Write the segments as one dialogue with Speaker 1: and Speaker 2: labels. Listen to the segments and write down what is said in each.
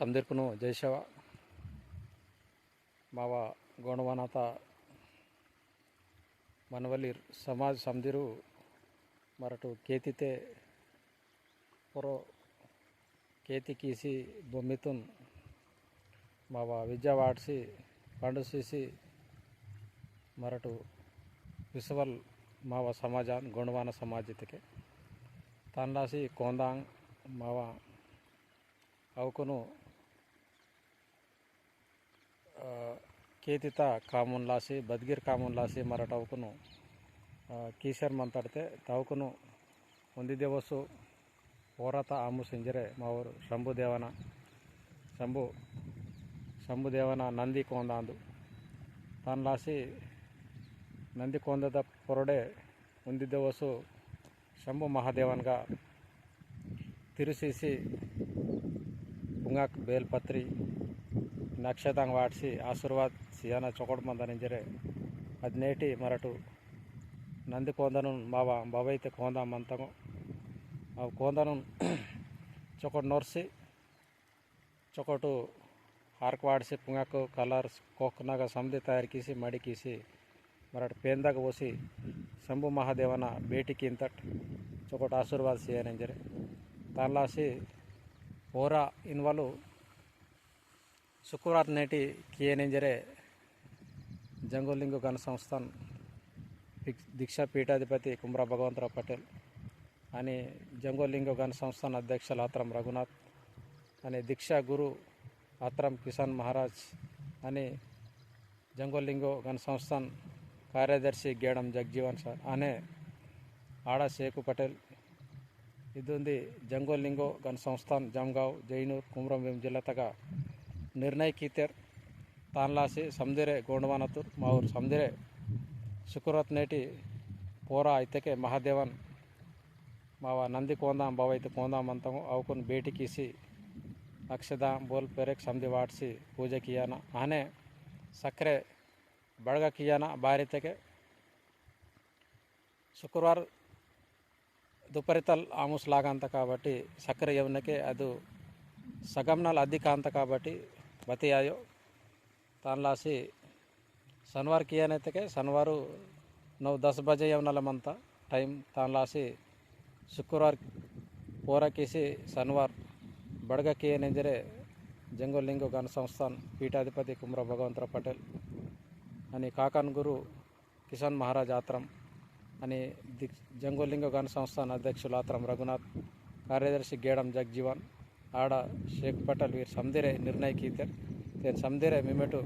Speaker 1: సందర్పును జయశవ మావ గౌణవనాథ మనవల్లి సమాజ్ సందిరు మరటు కేతితే పురో కేతి కీసి బొమ్మితున్ బావా విద్యా వాడ్సి పండు సీసి మరటు విశ్వల్ మావ సమాజాన్ గుణవాన సమాజితికే. తన్లాసి కోందాంగ్ మావ అవుకును కేతిత కామున్ లాసి బద్గిర్ కామున్ లాసి మర టవుకును కీశర్ మంతడితే టవుకును ఉంది దేవసు ఓరత ఆము సింజరే మా ఊరు శంభు దేవన శంభు శంభు దేవన నంది కొందాందు. తన లాసి నంది కొందద పొరడే ఉంది దేవసు శంభు మహాదేవన్గా తిరిసేసి ಪುಂಗಾಕ್ ಬೇಲ್ಪತ್ರಿ ನಕ್ಷತಾಂಗ ವಾಡಿಸಿ ಆಶೀರ್ವಾದ ಸಿಯಾನ ಚೊಕೊಡ್ ಬಂದನಿಂಜರೆ ಅದ್ನೇಟಿ ಮರಟು ನಂದಿ ಕೋಂದನು ಮಾವ ಬಬೈತೆ ಕೋಂದ ಮಂತಂಗು ಅವು ಕೋಂದನು ಚೊಕೊಟ್ ನೊರ್ಸಿ ಚೊಕೊಟು ಹಾರ್ಕ್ ವಾಡಿಸಿ ಪುಂಗಾಕು ಕಲರ್ಸ್ ಕೊಕ್ನಾಗ ಸಂಧಿ ತಯಾರಿಕಿಸಿ ಮಡಿಕಿಸಿ ಮರಟ್ ಪೇಂದಾಗ ಓಸಿ ಶಂಭು ಮಹಾದೇವನ ಭೇಟಿಕಿಂತಟ್ ಚೊಕೊಟ್ ಆಶೀರ್ವಾದ ಸಿಯಾನೆಂಜರೆ ತಾನ್ಲಾಸಿ తాన్లాసి ఇన్వాల్వ్ శుక్రవారం నేటి కియనంజరే జంగోలింగు గణ సంస్థాన్ దీక్షా పీఠాధిపతి కుమ్రా భగవంతరావు పటేల్ అని జంగోలింగ గణ సంస్థాన్ అధ్యక్షులు ఆత్రం రఘునాథ్ అని దీక్షా గురు ఆత్రం కిసాన్ మహారాజ్ అని జంగోలింగో గణ సంస్థాన్ కార్యదర్శి గేడం జగ్జీవన్ సార్ అనే ఆడా శేఖు పటేల్ ఇదుంది జంగోలింగో గన్ సంస్థాన్ జంగావ్ జైనూర్ కుమరంభీం జిల్లాతగా నిర్ణయ్ కీతర్ తాన్లాసి సమ్దిరే గోండవానతు మా ఊరు సమ్దిరే శుకురత్ నేటి పోరా అయితేకే మహాదేవన్ మావ నంది కోందాం బావైతే కోందాం అంతం అవుకుని బేటికీసి బోల్ పెరేక్ సంధి వాడ్సి పూజ కియాన ఆనే సక్కరే బడగ కియాన భారీతకే శుక్రవారం దుపరితల్ ఆముస్ లాగా అంత కాబట్టి సక్కర యమునకే అదు సగమ్నాలు కాంత కాబట్టి బతియాయో. తానలాసి సన్వార్ కియానైతే శనివారు నవ్ దస్ బజ యమునలమంత టైం తానలాసి శుక్రవార్ పూరకీసి శనివార్ బడగ కియనెంజరే జంగులింగు గణ సంస్థాన్ పీఠాధిపతి కుమ్ర భగవంతరావు పటేల్ అని కాకాన్ గురు కిసాన్ మహారాజ్ ఆత్రం. అని దిక్ జంగోలింగ గణ సంస్థాన్ అధ్యక్షులు ఆత్రం రఘునాథ్ కార్యదర్శి గేడం జగ్జీవన్ ఆడ షేక్ పటేల్ వీరు సందిరే నిర్ణయకీతర్ కీతర్ నేను సందిరే మిమెటు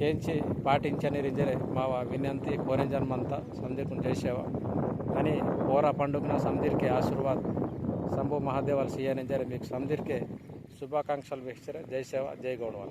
Speaker 1: కేంచి పాటించని రింజరే మావ వినంతి కోరెంజన్మంతా సందిర్కు చేసేవా అని పోరా పండుగన సందిర్కి ఆశీర్వాద్. శంభు మహాదేవాలు సీఎనింజరే మీకు సందిర్కే శుభాకాంక్షలు వీక్షరే జై సేవ జై గౌడవాల.